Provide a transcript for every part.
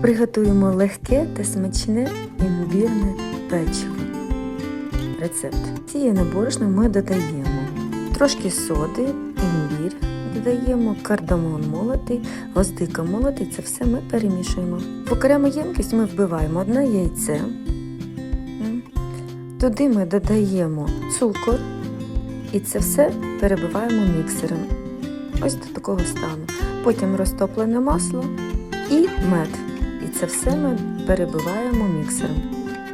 Приготуємо легке та смачне імбірне печиво. Рецепт. Сіяне борошно ми додаємо трошки соди, імбір, додаємо кардамон молотий, гвоздика молотий. Це все ми перемішуємо. В окрему ємкість ми вбиваємо одне яйце. Туди ми додаємо цукор і це все перебиваємо міксером. Ось до такого стану. Потім розтоплене масло і мед. Це все ми перебиваємо міксером.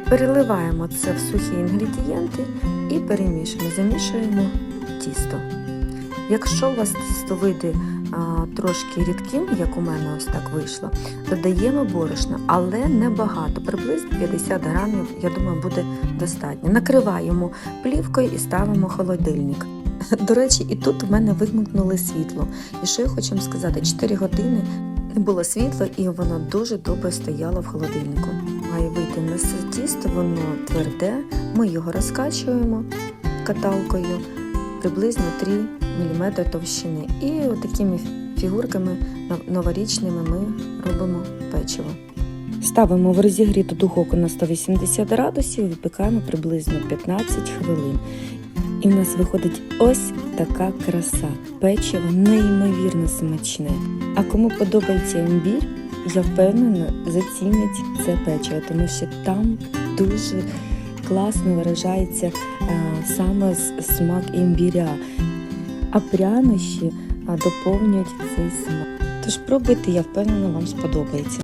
Переливаємо це в сухі інгредієнти і перемішуємо, замішуємо тісто. Якщо у вас тісто вийде а, трошки рідким, як у мене ось так вийшло, додаємо борошна, але не багато, приблизно 50 грамів, я думаю, буде достатньо. Накриваємо плівкою і ставимо в холодильник. До речі, і тут у мене вимкнули світло. І що я хочу вам сказати, 4 години не було світла, і воно дуже добре стояло в холодильнику. Має вийти на тісто, воно тверде. Ми його розкачуємо каталкою приблизно 3 мм товщини. І такими фігурками новорічними ми робимо печиво. Ставимо в розігріту духовку на 180 градусів і випікаємо приблизно 15 хвилин. І в нас виходить ось така краса. Печиво неймовірно смачне. А кому подобається імбір, я впевнена, зацінять це печиво, тому що там дуже класно виражається а, саме смак імбіря, а прянощі доповнюють цей смак. Тож пробуйте, я впевнена, вам сподобається.